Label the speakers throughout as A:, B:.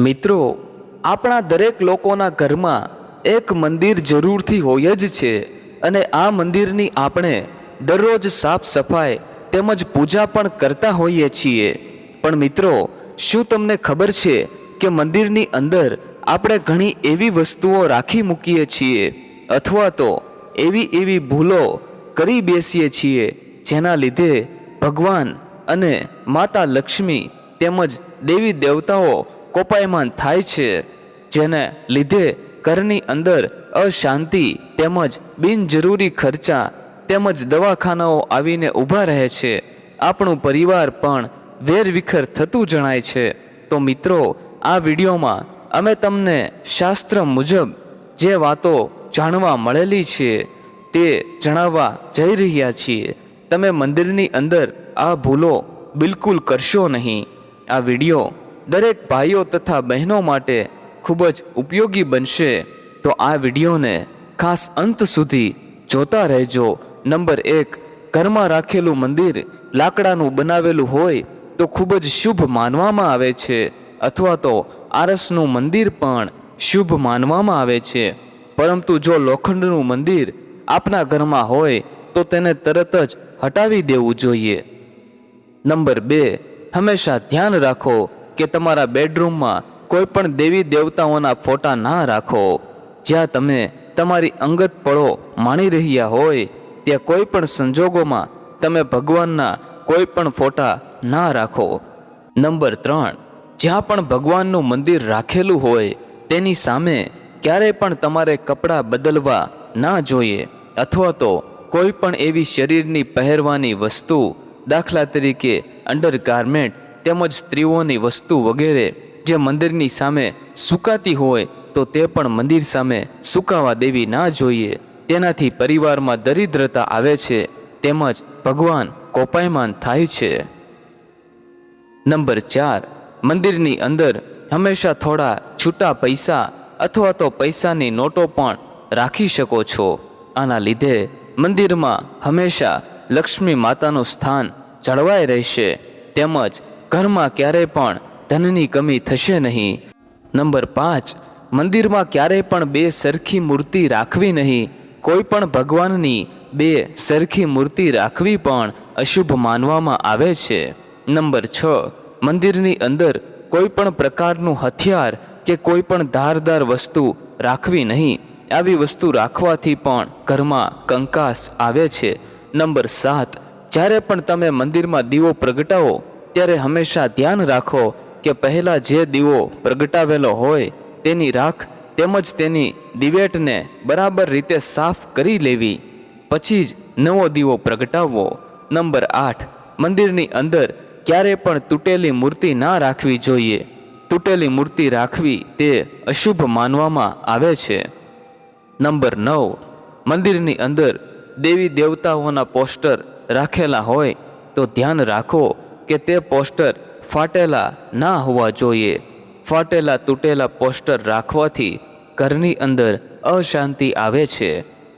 A: મિત્રો, આપણા દરેક લોકોના ઘરમાં એક મંદિર જરૂરથી હોય જ છે અને આ મંદિરની આપણે દરરોજ સાફ સફાઈ તેમજ પૂજા પણ કરતા હોઈએ છીએ. પણ મિત્રો, શું તમને ખબર છે કે મંદિરની અંદર આપણે ઘણી એવી વસ્તુઓ રાખી મૂકીએ છીએ અથવા તો એવી એવી ભૂલો કરી બેસીએ છીએ જેના લીધે ભગવાન અને માતા લક્ષ્મી તેમજ દેવી દેવતાઓ કોપાયમાન થાય છે, જેને લીધે ઘરની અંદર અશાંતિ તેમજ બિનજરૂરી ખર્ચા તેમજ દવાખાનાઓ આવીને ઊભા રહે છે. આપણું પરિવાર પણ વેરવિખર થતું જણાય છે. તો મિત્રો, આ વિડીયોમાં અમે તમને શાસ્ત્ર મુજબ જે વાતો જાણવા મળેલી છે, તે જણાવવા જઈ રહ્યા છીએ. તમે મંદિરની અંદર આ ભૂલો બિલકુલ કરશો નહીં. આ વીડિયો દરેક ભાઈઓ તથા બહેનો માટે ખૂબ જ ઉપયોગી બનશે. તો આ વિડીયોને ખાસ અંત સુધી જોતા રહેજો. નંબર એક, ઘરમાં રાખેલું મંદિર લાકડાનું બનાવેલું હોય તો ખૂબ જ શુભ માનવામાં આવે છે. અથવા તો આરસનું મંદિર પણ શુભ માનવામાં આવે છે. પરંતુ જો લોખંડનું મંદિર આપના ઘરમાં હોય તો તેને તરત જ હટાવી દેવું જોઈએ. નંબર બે, હંમેશા ધ્યાન રાખો કે તમારા બેડરૂમમાં કોઈ પણ દેવી દેવતાઓના ફોટા ના રાખો. જ્યાં તમે તમારી અંગત પળો માણી રહ્યા હોય, ત્યાં કોઈ પણ સંજોગોમાં તમે ભગવાનના કોઈ પણ ફોટા ના રાખો. નંબર ત્રણ, જ્યાં પણ ભગવાનનું મંદિર રાખેલું હોય, તેની સામે ક્યારેય પણ તમારે કપડાં બદલવા ના જોઈએ, અથવા તો કોઈ પણ એવી શરીરની પહેરવાની વસ્તુ દાખલા તરીકે અંડરગાર્મેન્ટ તેમજ સ્ત્રીઓની વસ્તુ વગેરે જે મંદિરની સામે સુકાતી હોય તો તે પણ મંદિર સામે સુકાવા દેવી ના જોઈએ. તેનાથી પરિવારમાં દરિદ્રતા આવે છે, તેમજ ભગવાન કોપાયમાન થાય છે. નંબર ચાર, મંદિરની અંદર હંમેશા થોડા છૂટા પૈસા અથવા તો પૈસાની નોટો પણ રાખી શકો છો. આના લીધે મંદિરમાં હંમેશા લક્ષ્મી માતાનું સ્થાન જળવાઈ રહેશે, તેમજ ઘરમાં ક્યારેય પણ ધનની કમી થશે નહીં. નંબર પાંચ, મંદિરમાં ક્યારેય પણ બે સરખી મૂર્તિ રાખવી નહીં. કોઈ પણ ભગવાનની બે સરખી મૂર્તિ રાખવી પણ અશુભ માનવામાં આવે છે. નંબર છ, મંદિરની અંદર કોઈ પણ પ્રકારનું હથિયાર કે કોઈ પણ ધારદાર વસ્તુ રાખવી નહીં. આવી વસ્તુ રાખવાથી પણ ઘરમાં કંકાસ આવે છે. નંબર સાત, જ્યારે પણ તમે મંદિરમાં દીવો પ્રગટાવો ત્યારે હંમેશા ધ્યાન રાખો કે પહેલાં જે દીવો પ્રગટાવેલો હોય તેની રાખ તેમજ તેની દિવેટને બરાબર રીતે સાફ કરી લેવી. પછી જ નવો દીવો પ્રગટાવવો. નંબર આઠ. મંદિરની અંદર ક્યારે પણ તૂટેલી મૂર્તિ ના રાખવી જોઈએ. તૂટેલી મૂર્તિ રાખવી તે અશુભ માનવામાં આવે છે. નંબર નવ. મંદિરની અંદર દેવી દેવતાઓના પોસ્ટર રાખેલા હોય તો ધ્યાન રાખો કે તે પોસ્ટર ફાટેલા ના હોવા જોઈએ. ફાટેલા તૂટેલા પોસ્ટર રાખવાથી ઘરની અંદર અશાંતિ આવે છે.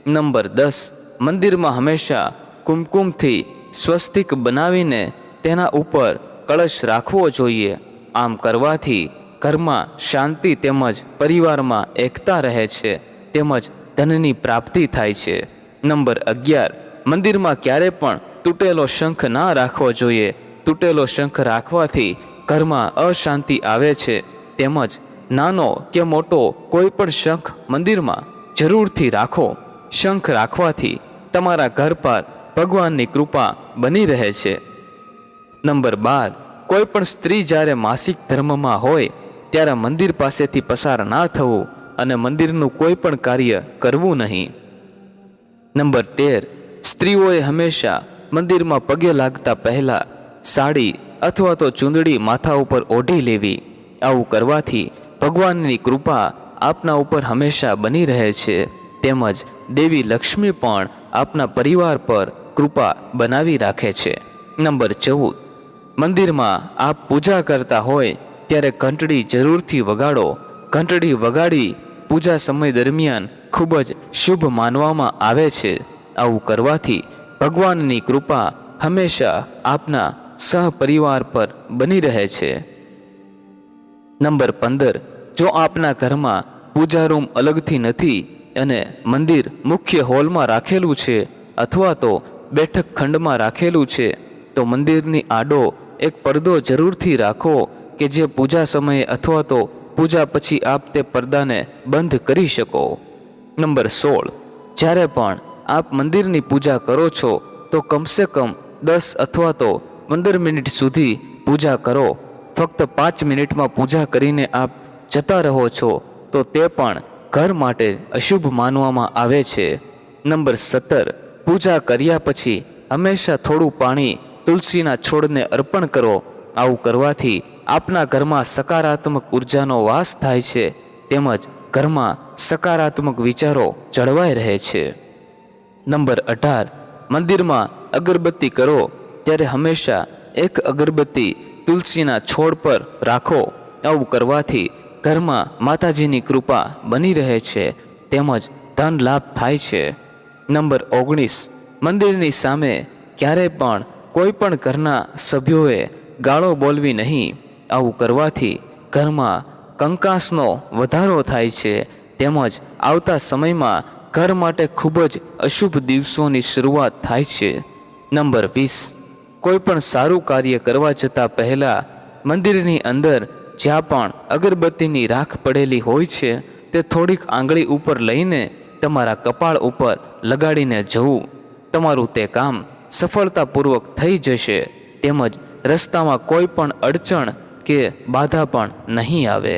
A: નંબર દસ. મંદિરમાં હંમેશા કુમકુમથી સ્વસ્તિક બનાવીને તેના ઉપર કળશ રાખવો જોઈએ. આમ કરવાથી ઘરમાં શાંતિ તેમજ પરિવારમાં એકતા રહે છે, તેમજ ધનની પ્રાપ્તિ થાય છે. નંબર અગિયાર. મંદિરમાં ક્યારે પણ તૂટેલો શંખ ના રાખવો જોઈએ. તૂટેલો શંખ રાખવાથી ઘરમાં અશાંતિ આવે છે. તેમજ નાનો કે મોટો કોઈ પણ શંખ મંદિરમાં જરૂરથી રાખો. શંખ રાખવાથી તમારા ઘર પર ભગવાનની કૃપા બની રહે છે. નંબર બાર. કોઈ પણ સ્ત્રી જ્યારે માસિક ધર્મમાં હોય, ત્યારે મંદિર પાસેથી પસાર ના થવું અને મંદિરનું કોઈ પણ કાર્ય કરવું નહીં. નંબર તેર. સ્ત્રીઓએ હંમેશા મંદિરમાં પગે લાગતા પહેલાં સાડી અથવા તો ચૂંદડી માથા ઉપર ઓઢી લેવી. આવું કરવાથી ભગવાનની કૃપા આપના ઉપર હંમેશા બની રહે છે. તેમજ દેવી લક્ષ્મી પણ આપના પરિવાર પર કૃપા બનાવી રાખે છે. નંબર ચૌદ. મંદિરમાં આપ પૂજા કરતા હોય ત્યારે ઘંટડી જરૂરથી વગાડો. ઘંટડી વગાડી પૂજા સમય દરમિયાન ખૂબ જ શુભ માનવામાં આવે છે. આવું કરવાથી ભગવાનની કૃપા હંમેશા આપના સહપરિવાર પર બની રહે છે. નંબર પંદર, જો આપના ઘરમાં પૂજા રૂમ અલગથી નથી અને મંદિર મુખ્ય હોલમાં રાખેલું છે અથવા તો બેઠક ખંડમાં રાખેલું છે, તો મંદિરની આડો એક પડદો જરૂરથી રાખો કે જે પૂજા સમયે અથવા તો પૂજા પછી આપ તે પડદાને બંધ કરી શકો. નંબર સોળ, જ્યારે પણ આપ મંદિરની પૂજા કરો છો, તો કમસે કમ દસ અથવા તો પંદર મિનિટ સુધી પૂજા કરો. ફક્ત પાંચ મિનિટમાં પૂજા કરીને આપ જતા રહો છો, તો તે પણ ઘર માટે અશુભ માનવામાં આવે છે. નંબર સત્તર, પૂજા કર્યા પછી હંમેશા થોડું પાણી તુલસીના છોડને અર્પણ કરો. આવું કરવાથી આપના ઘરમાં સકારાત્મક ઉર્જાનો વાસ થાય છે, તેમજ ઘરમાં સકારાત્મક વિચારો જળવાઈ રહે છે. નંબર અઢાર, મંદિરમાં અગરબત્તી કરો. ત્યારે હંમેશા એક અગરબત્તી તુલસીના છોડ પર રાખો. આવું કરવાથી ઘરમાં માતાજીની કૃપા બની રહે છે, તેમજ ધન લાભ થાય છે. નંબર ઓગણીસ. મંદિરની સામે ક્યારેય પણ કોઈ પણ ઘરના સભ્યોએ ગાળો બોલવી નહીં. આવું કરવાથી ઘરમાં કંકાસનો વધારો થાય છે, તેમજ આવતા સમયમાં ઘર માટે ખૂબ જ અશુભ દિવસોની શરૂઆત થાય છે. નંબર વીસ. કોઈ પણ સારું કાર્ય કરવા જતાં પહેલાં મંદિરની અંદર જ્યાં પણ અગરબત્તીની રાખ પડેલી હોય છે, તે થોડીક આંગળી ઉપર લઈને તમારા કપાળ ઉપર લગાડીને જવું. તમારું તે કામ સફળતાપૂર્વક થઈ જશે. તેમજ રસ્તામાં કોઈ પણ અડચણ કે બાધા પણ નહીં આવે.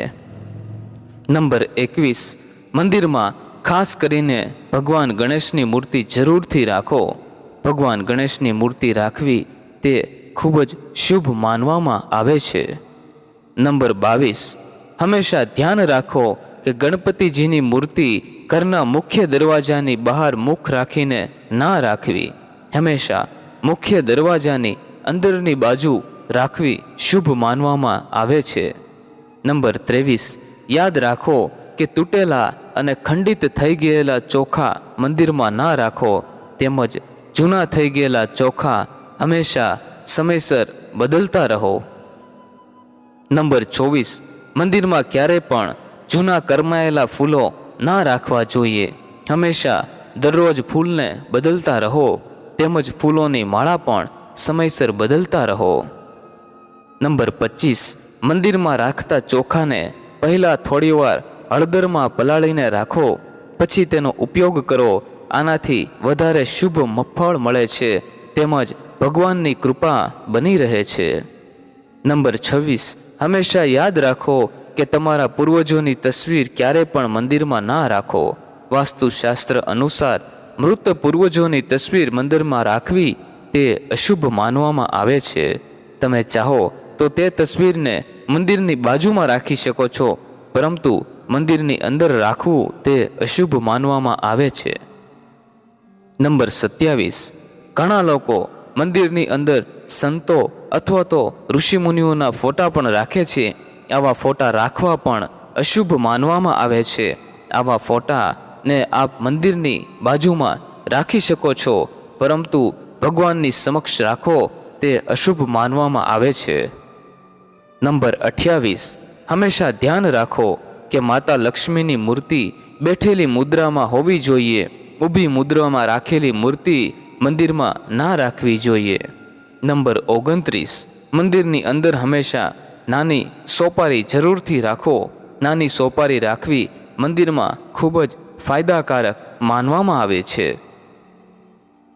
A: નંબર એકવીસ. મંદિરમાં ખાસ કરીને ભગવાન ગણેશની મૂર્તિ જરૂરથી રાખો. ભગવાન ગણેશની મૂર્તિ રાખવી તે ખૂબ જ શુભ માનવામાં આવે છે. નંબર બાવીસ. હંમેશા ધ્યાન રાખો કે ગણપતિજીની મૂર્તિ ઘરના મુખ્ય દરવાજાની બહાર મુખ રાખીને ના રાખવી. હંમેશા મુખ્ય દરવાજાની અંદરની બાજુ રાખવી શુભ માનવામાં આવે છે. નંબર ત્રેવીસ. યાદ રાખો કે તૂટેલા અને ખંડિત થઈ ગયેલા ચોખા મંદિરમાં ના રાખો, તેમજ જૂના થઈ ગયેલા ચોખા હંમેશા સમયસર બદલતા રહો. નંબર ચોવીસ, મંદિરમાં ક્યારે પણ જૂના કરમાયેલા ફૂલો ના રાખવા જોઈએ. હંમેશા દરરોજ ફૂલને બદલતા રહો, તેમજ ફૂલોની માળા પણ સમયસર બદલતા રહો. નંબર પચીસ, મંદિરમાં રાખતા ચોખાને પહેલાં થોડીવાર હળદરમાં પલાળીને રાખો, પછી તેનો ઉપયોગ કરો. આનાથી વધારે શુભ મફળ મળે છે. તેમજ ભગવાનની કૃપા બની રહે છે. નંબર છવ્વીસ, હંમેશા યાદ રાખો કે તમારા પૂર્વજોની તસવીર ક્યારે પણ મંદિરમાં ના રાખો. વાસ્તુશાસ્ત્ર અનુસાર, મૃત પૂર્વજોની તસવીર મંદિરમાં રાખવી તે અશુભ માનવામાં આવે છે. તમે ચાહો તો તે તસવીરને મંદિરની બાજુમાં રાખી શકો છો, પરંતુ મંદિરની અંદર રાખવું તે અશુભ માનવામાં આવે છે. નંબર સત્યાવીસ, ઘણા લોકો મંદિરની અંદર સંતો અથવા તો ઋષિમુનિઓના ફોટા પણ રાખે છે. આવા ફોટા રાખવા પણ અશુભ માનવામાં આવે છે. આવા ફોટાને આપ મંદિરની બાજુમાં રાખી શકો છો, પરંતુ ભગવાનની સમક્ષ રાખો તે અશુભ માનવામાં આવે છે. નંબર અઠ્યાવીસ. હંમેશા ધ્યાન રાખો કે માતા લક્ષ્મીની મૂર્તિ બેઠેલી મુદ્રામાં હોવી જોઈએ. ઊભી મુદ્રામાં રાખેલી મૂર્તિ મંદિરમાં ના રાખવી જોઈએ. નંબર ઓગણત્રીસ. મંદિરની અંદર હંમેશા નાની સોપારી જરૂરથી રાખો. નાની સોપારી રાખવી મંદિરમાં ખૂબ જ ફાયદાકારક માનવામાં આવે છે.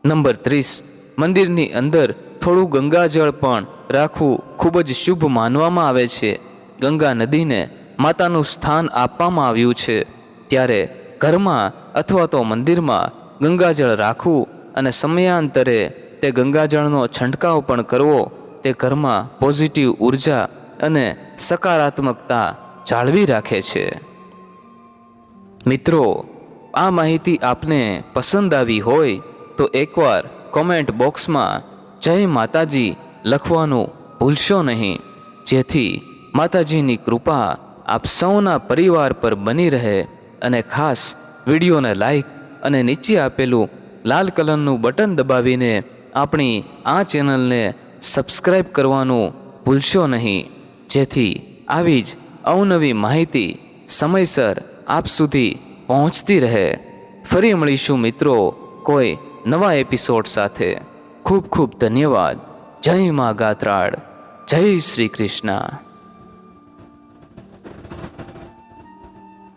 A: નંબર ત્રીસ. મંદિરની અંદર થોડું ગંગાજળ પણ રાખવું ખૂબ જ શુભ માનવામાં આવે છે. ગંગા નદીને માતાનું સ્થાન આપવામાં આવ્યું છે. ત્યારે ઘરમાં અથવા તો મંદિરમાં ગંગાજળ રાખવું અને સમયાંતરે તે ગંગાજળનો છંટકાવ પણ કરવો તે ઘરમાં પોઝિટિવ ઊર્જા અને સકારાત્મકતા જાળવી રાખે છે. મિત્રો, આ માહિતી આપને પસંદ આવી હોય તો એકવાર કોમેન્ટ બોક્સમાં જય માતાજી લખવાનું ભૂલશો નહીં. જેથી માતાજીની કૃપા આપ સૌના પરિવાર પર બની રહે અને ખાસ વિડીયોને લાઈક અને નીચે આપેલું લાલ કલરનું બટન દબાવીને આપણી આ ચેનલને સબસ્ક્રાઈબ કરવાનું ભૂલશો નહીં. જેથી આવી જ અવનવી માહિતી સમયસર આપ સુધી પહોંચતી રહે. ફરી મળીશું મિત્રો કોઈ નવા એપિસોડ સાથે. ખૂબ ખૂબ ધન્યવાદ. જય મા ગાત્રાળ. જય શ્રી કૃષ્ણ.